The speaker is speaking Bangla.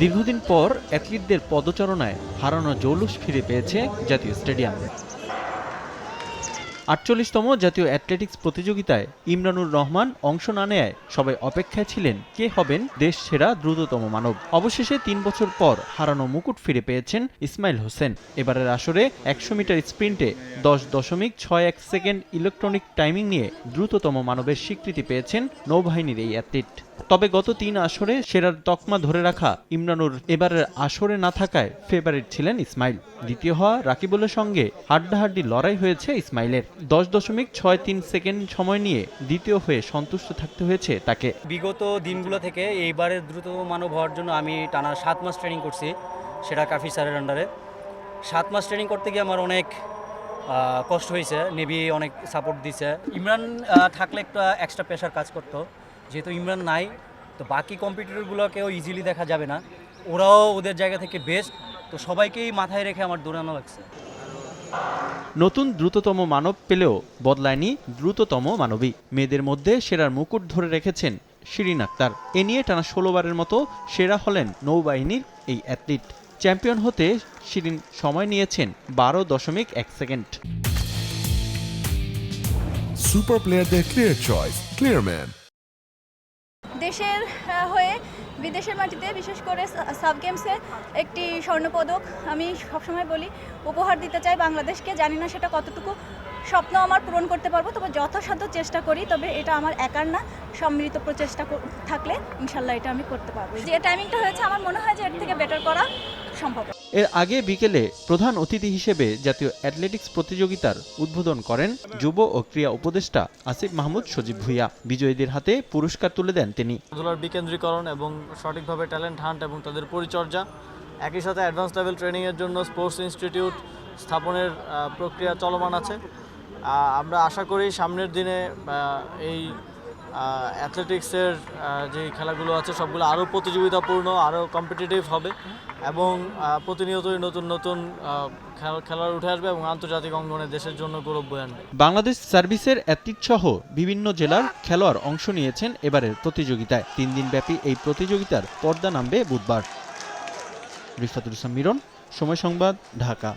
দীর্ঘদিন পর অ্যাথলিটদের পদচারণায় হারানো জৌলুস ফিরে পেয়েছে জাতীয় স্টেডিয়াম। আটচল্লিশতম জাতীয় অ্যাথলেটিক্স প্রতিযোগিতায় ইমরানুর রহমান অংশ না নেয় সবাই অপেক্ষায় ছিলেন কে হবেন দেশ সেরা দ্রুততম মানব। অবশেষে তিন বছর পর হারানো মুকুট ফিরে পেয়েছেন ইসমাইল হোসেন। এবারের আসরে একশো মিটার স্প্রিন্টে দশ দশমিক ছয় এক সেকেন্ড ইলেকট্রনিক টাইমিং নিয়ে দ্রুততম মানবের স্বীকৃতি পেয়েছেন নৌবাহিনীর এই অ্যাথলিট। তবে গত তিন আসরে সেরার তকমা ধরে রাখা ইমরানুর এবারের আসরে না থাকায় ফেভারিট ছিলেন ইসমাইল। দ্বিতীয় হওয়া রাকিবুলের সঙ্গে হাড্ডাহাড্ডি লড়াই হয়েছে ইসমাইলের। দশ দশমিক ছয় তিন সেকেন্ড সময় নিয়ে দ্বিতীয় হয়ে সন্তুষ্ট থাকতে হয়েছে তাকে। বিগত দিনগুলো থেকে এইবারের দ্রুত মানব হওয়ার জন্য আমি টানা সাত মাস ট্রেনিং করছি সেটা কাফি স্যারের আন্ডারে সাত মাস ট্রেনিং করতে গিয়ে আমার অনেক কষ্ট হয়েছে। নেভি অনেক সাপোর্ট দিছে। ইমরান থাকলে একটা এক্সট্রা প্রেশার কাজ করতো। যেহেতু ইমরান নাই তো বাকি কম্পিটিটরগুলোকেও ইজিলি দেখা যাবে না। ওরাও ওদের জায়গা থেকে বেস্ট তো সবাইকেই মাথায় রেখে আমার দৌড়ানো লাগছে। নতুন দ্রুততম মানব পেলেও বদলায়নি দ্রুততম মানবী। মেয়েদের মধ্যে সেরার মুকুট ধরে রেখেছেন শিরিন আক্তার। এ নিয়ে টানা ষোলোবারের মতো সেরা হলেন নৌবাহিনীর এই অ্যাথলিট চ্যাম্পিয়ন হতে শিরিন সময় নিয়েছেন বারো দশমিক এক সেকেন্ড। সুপার প্লেয়ারদের ক্লিয়ার চয়েস ক্লিয়ারম্যান দেশের হয়ে বিদেশের মাটিতে বিশেষ করে সাব গেমসে একটি স্বর্ণপদক আমি সবসময় বলি, উপহার দিতে চাই বাংলাদেশকে। জানি না সেটা কতটুকু স্বপ্ন আমার পূরণ করতে পারব, তবে যথাসাধ্য চেষ্টা করি, তবে এটা আমার একার না, সম্মিলিত প্রচেষ্টা থাকলে ইনশাল্লাহ এটা আমি করতে পারব। যে টাইমিংটা হয়েছে, আমার মনে হয় যে এর থেকে বেটার করা। সম্ভব। এর আগে বিকেলে প্রধান অতিথি হিসেবে জাতীয় অ্যাথলেটিক্স প্রতিযোগিতার উদ্বোধন করেন যুব ও ক্রীড়া উপদেষ্টা আসিফ মাহমুদ সজীব ভুইয়া। বিজয়ীদের হাতে পুরস্কার তুলে দেন তিনি। খেলাধুলার বিকেন্দ্রীকরণ এবং সঠিকভাবে ট্যালেন্ট হান্ট এবং তাদের পরিচর্যা একই সাথে অ্যাডভান্স লেভেল ট্রেনিংয়ের জন্য স্পোর্টস ইনস্টিটিউট স্থাপনের প্রক্রিয়া চলমান আছে। আমরা আশা করি সামনের দিনে এই অ্যাথলেটিক্সের যে খেলাগুলো আছে, সবগুলো আরও প্রতিযোগিতাপূর্ণ, আরও কম্পিটিটিভ হবে এবং প্রতিনিয়তই নতুন নতুন খেলার উঠে আসবে এবং আন্তর্জাতিক অঙ্গনে দেশের জন্য গৌরব বয়ে আনবে। বাংলাদেশ সার্ভিসের অ্যাথলিট সহ বিভিন্ন জেলার খেলোয়াড় অংশ নিয়েছেন এবারের প্রতিযোগিতায়। তিন দিনব্যাপী এই প্রতিযোগিতার পর্দা নামবে বুধবার। রিফাতুল ইসলাম মিরন, সময় সংবাদ, ঢাকা।